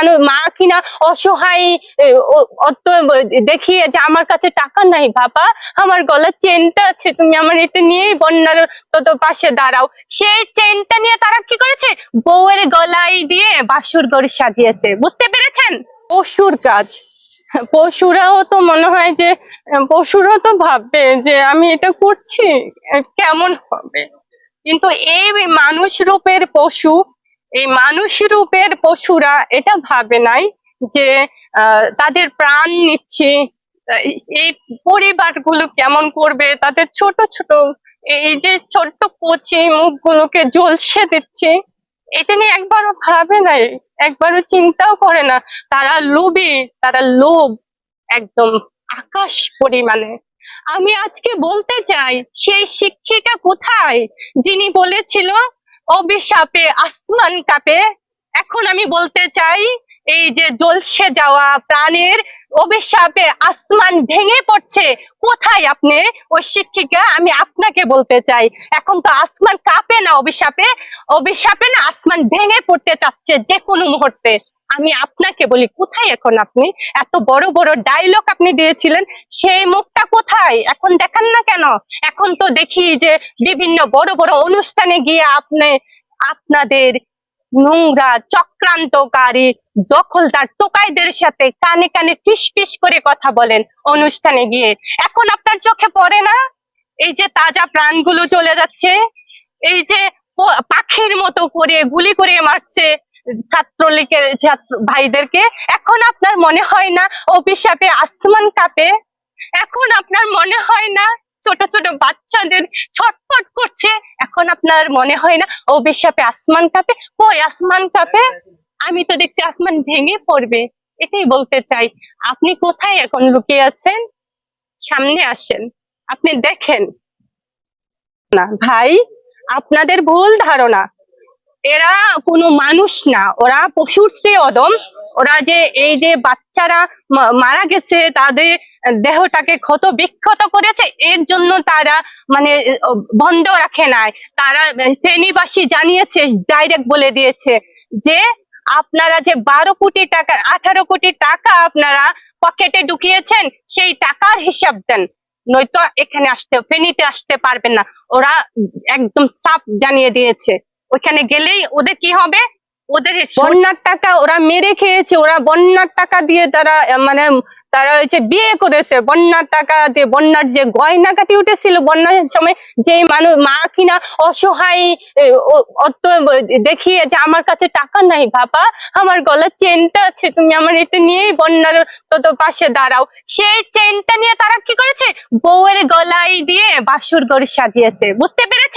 মানুষ মা কিনা অসহায় দেখিয়ে যে আমার কাছে টাকা নাই বাবা। আমার গলার চেনটা আছে, তুমি আমার এটা নিয়েই বন্যার তত পাশে দাঁড়াও। সেই চেনটা নিয়ে তারা কি করেছে? বউয়ের গলায় দিয়ে বাসুর ঘর সাজিয়েছে। বুঝতে পেরেছেন? পশুর কাজ। পশুরাও তো মনে হয় যে, পশুরাও তো ভাববে যে আমি এটা করছি কেমন হবে? কিন্তু এই মানুষ রূপের পশু এই মানুষ রূপের পশুরা এটা ভাবে নাই যে তাদের প্রাণ নিচ্ছে এই পরিবারগুলো কেমন করবে, তাদের ছোট ছোট এই যে ছোট্ট কচি মুখগুলোকে জ্বলসে দিচ্ছে, এটা নিয়ে একবারও ভাবে নাই, একবারও চিন্তাও করে না। তারা লোভী, তারা লোভ একদম আকাশ পরিমাণে। আমি আজকে বলতে চাই, সেই শিক্ষিকা কোথায়? যিনি বলেছিল অভিশাপে, আসমান কাপে। এখন আমি বলতে চাই, এই যে জলসে যাওয়া প্রাণের অভিশাপে আসমান ভেঙে পড়ছে, কোথায় আপনি? ওই শিক্ষিকা, আমি আপনাকে বলতে চাই, এখন তো আসমান কাঁপে না অভিশাপে। অভিশাপে না আসমান ভেঙে পড়তে চাচ্ছে যে কোনো মুহূর্তে। আমি আপনাকে বলি, কোথায় এখন আপনি? এত বড় বড় ডায়লগ আপনি দিয়েছিলেন, সেই মুখটা কোথায়? এখন দেখান না কেন? এখন তো দেখি যে বিভিন্ন বড় বড় অনুষ্ঠানে গিয়ে আপনি, আপনাদের নোংরা, চক্রান্তকারী, দখলদার টোকাইদের সাথে কানে কানে ফিস ফিস করে কথা বলেন অনুষ্ঠানে গিয়ে। এখন আপনার চোখে পড়ে না? এই যে তাজা প্রাণগুলো চলে যাচ্ছে, এই যে পাখির মতো করে গুলি করে মারছে ছাত্রলীগের ছাত্র ভাইদেরকে, এখন আপনার মনে হয় না অভিশাপে আসমান কাপে? এখন আপনার মনে হয় না ছোট ছোট বাচ্চাদের ছটফট করছে? এখন আপনার মনে হয় না অভিশাপে আসমান কাপে? কই আসমান কাপে? আমি তো দেখছি আসমান ভেঙে পড়বে। এটাই বলতে চাই। আপনি কোথায় এখন লুকিয়ে আছেন? সামনে আসেন। আপনি দেখেন। না, ভাই, আপনাদের ভুল ধারণা। এরা কোনো মানুষ না, ওরা পশুর চেয়ে অদম। ওরা যে এই যে বাচ্চারা মারা গেছে, তাদের দেহটাকে ক্ষত বিক্ষত করেছে, এর জন্য তারা মানে বন্ধ রাখে নাই। তারা ফেনীবাসী জানিয়েছে ডাইরেক্ট বলে দিয়েছে যে আপনারা যে বারো কোটি টাকা, আঠারো কোটি টাকা আপনারা পকেটে ঢুকিয়েছেন, সেই টাকার হিসাব দেন। নয়তো এখানে আসতে, ফেনীতে আসতে পারবেন না। ওরা একদম সাফ জানিয়ে দিয়েছে। ওইখানে গেলেই ওদের কি হবে? ওদের বন্যার টাকা ওরা মেরে খেয়েছে ওরা বন্যার টাকা দিয়ে তারা মানে তারা হচ্ছে বিয়ে করেছে। বন্যার টাকা দিয়ে বন্যার যে গয়নাকাটি উঠেছিল বন্যার সময় যে মানুষ মা কিনা অসহায় অত দেখিয়ে যে আমার কাছে টাকা নাই বাবা আমার গলার চেনটা আছে তুমি আমার এটা নিয়েই বন্যার তত পাশে দাঁড়াও। সেই চেনটা নিয়ে তারা কি করেছে? বউয়ের গলায় দিয়ে বাসুর ঘর সাজিয়েছে। বুঝতে পেরেছেন